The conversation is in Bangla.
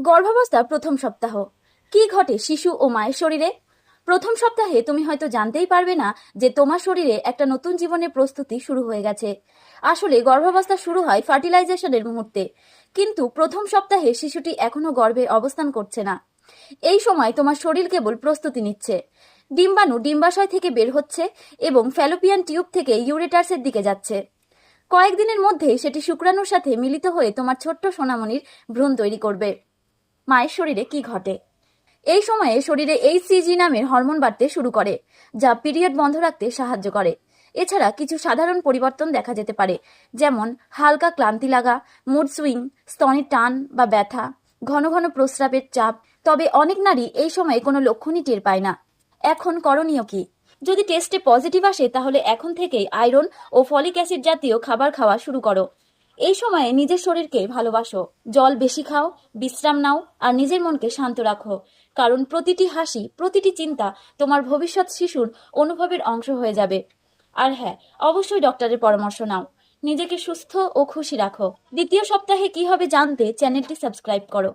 গর্ভাবস্থার প্রথম সপ্তাহ। কি ঘটে শিশু ও মায়ের শরীরে? প্রথম সপ্তাহে তুমি হয়তো জানতেই পারবে না যে তোমার শরীরে একটা নতুন জীবনের প্রস্তুতি শুরু হয়ে গেছে। আসলে গর্ভাবস্থা শুরু হয় ফার্টিলাইজেশনের মুহূর্তে। কিন্তু প্রথম সপ্তাহে শিশুটি এখনও গর্ভে অবস্থান করছে না। এই সময় তোমার শরীর কেবল প্রস্তুতি নিচ্ছে। ডিম্বাণু ডিম্বাশয় থেকে বের হচ্ছে এবং ফ্যালোপিয়ান টিউব থেকে ইউরেটার্সের দিকে যাচ্ছে। কয়েকদিনের মধ্যেই সেটি শুক্রাণুর সাথে মিলিত হয়ে তোমার ছোট্ট সোনামণির ভ্রূণ তৈরি করবে। মায়ের শরীরে কি ঘটে? এই সময়ে শরীরে এইচসিজি নামের হরমোন বাড়তে শুরু করে, যা পিরিয়ড বন্ধ রাখতে সাহায্য করে। এছাড়া কিছু সাধারণ পরিবর্তন দেখা যেতে পারে, যেমন হালকা ক্লান্তি লাগা মুড সুইং স্তনের টান বা ব্যথা, ঘন ঘন প্রস্রাবের চাপ। তবে অনেক নারী এই সময়ে কোনো লক্ষণই টের পায় না। এখন করণীয় কি? যদি টেস্টে পজিটিভ আসে, তাহলে এখন থেকেই আয়রন ও ফলিক অ্যাসিড জাতীয় খাবার খাওয়া শুরু করো। এই সময়ে নিজের শরীরকে ভালোবাসো। জল বেশি খাও, বিশ্রাম নাও, আর নিজের মনকে শান্ত রাখো। কারণ প্রতিটি হাসি, প্রতিটি চিন্তা তোমার ভবিষ্যৎ শিশুর অনুভবের অংশ হয়ে যাবে। আর হ্যাঁ অবশ্যই ডক্টরের পরামর্শ নাও। নিজেকে সুস্থ ও খুশি রাখো। দ্বিতীয় সপ্তাহে কি হবে জানতে চ্যানেলটি সাবস্ক্রাইব করো।